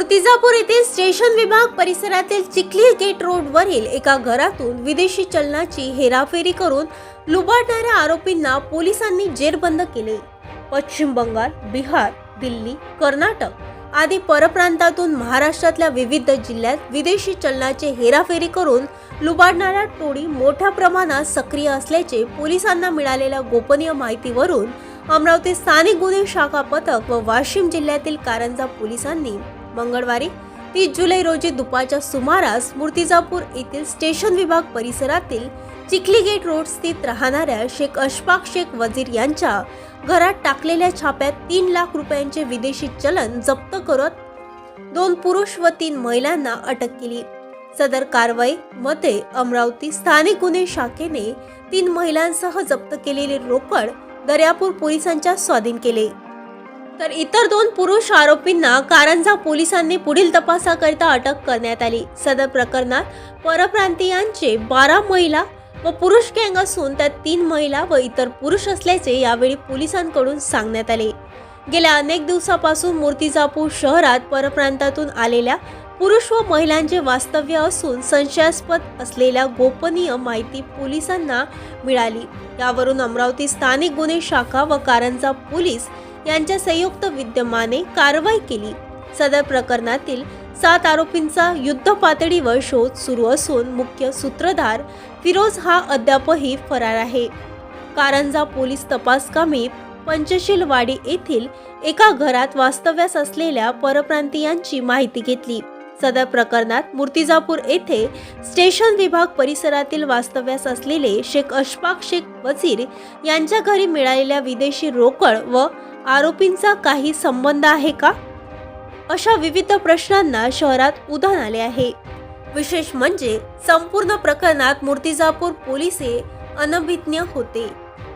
मूर्तिजापूर येथील स्टेशन विभाग परिसरातील चिखली गेट रोडवरील एका घरातून विदेशी चलनाची हेराफेरी करून लुबाडणाऱ्या आरोपींना पोलिसांनी जेरबंद केले. पश्चिम बंगाल बिहार दिल्ली कर्नाटक आदी परप्रांतातून महाराष्ट्रातल्या विविध जिल्ह्यात विदेशी चलनाचे हेराफेरी करून लुबाडणाऱ्या टोळी मोठ्या प्रमाणात सक्रिय असल्याचे पोलिसांना मिळालेल्या गोपनीय माहितीवरून अमरावती स्थानिक गुन्हे शाखा पथक व वाशिम जिल्ह्यातील कारंजा पोलिसांनी मंगळवारी तीस जुलै रोजी दुपारच्या सुमारास मूर्तिजापूर येथील स्टेशन विभाग परिसरातील चिखली गेट रोड स्थित राहणाऱ्या शेख अशफाक शेख वजीर यांच्या घरात टाकलेल्या छाप्यात तीन लाख रुपयांचे विदेशी चलन जप्त करत दोन पुरुष व तीन महिलांना अटक केली. सदर कारवाई मध्ये अमरावती स्थानिक गुन्हे शाखेने तीन महिलांसह जप्त केलेले रोकड दर्यापूर पोलिसांच्या स्वाधीन केले. तर इतर दोन पुरुष आरोपींना कारंजा पोलिसांनी पुढील तपासाकरिता अटक करण्यात आली. सदर प्रकरणात परप्रांतीयांचे बारा महिला व पुरुष गँग असून त्यात तीन महिला व इतर पुरुष असल्याचे यावेळी पोलिसांकडून सांगण्यात आले. गेल्या अनेक दिवसापासून मूर्तिजापूर शहरात परप्रांतातून आलेल्या पुरुष व महिलांचे वास्तव्य असून संशयास्पद असलेल्या गोपनीय माहिती पोलिसांना मिळाली. यावरून अमरावती स्थानिक गुन्हे शाखा व कारंजा पोलीस यांच्या संयुक्त विद्यमाने कारवाई केली. सदर प्रकरणातील सात आरोपींचा युद्ध पातळीवर शोध सुरू असून मुख्य सूत्रधार फिरोज हा अद्यापही फरार आहे. कारंजा पोलीस तपास कामी पंचशीलवाडी येथील एका घरात वास्तव्यास असलेल्या परप्रांतीयांची माहिती घेतली. सदर प्रकरणात मूर्तिजापूर येथे स्टेशन विभाग परिसरातील वास्तव्यास असलेले शेख अशफाक शेख वजीर यांच्या घरी मिळालेल्या विदेशी रोकड व आरोपींचा काही संबंध आहे का? अशा विविध प्रश्नांना शहरात उधाण आले आहे. विशेष म्हणजे संपूर्ण प्रकरणात मूर्तिजापूर पोलीस हे अनभिज्ञ होते.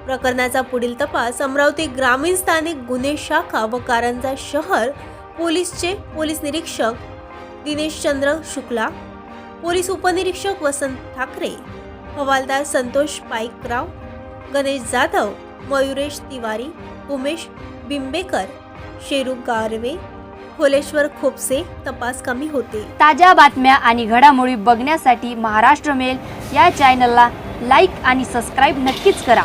प्रकरणाचा पुढील तपास अमरावती ग्रामीण स्थानिक गुन्हे शाखा व कारंजा शहर पोलीसचे पोलीस निरीक्षक दिनेश चंद्र शुक्ला पोलीस उपनिरीक्षक वसंत ठाकरे हवालदार संतोष पाईकराव गणेश जाधव मयुरेश तिवारी उमेश बिंबेकर शेरू गारवे खोलेश्वर खोपसे तपास कमी होते. ताज्या बातम्या आणि घडामोडी बघण्यासाठी महाराष्ट्र मेल या चॅनलला लाईक आणि सबस्क्राईब नक्कीच करा.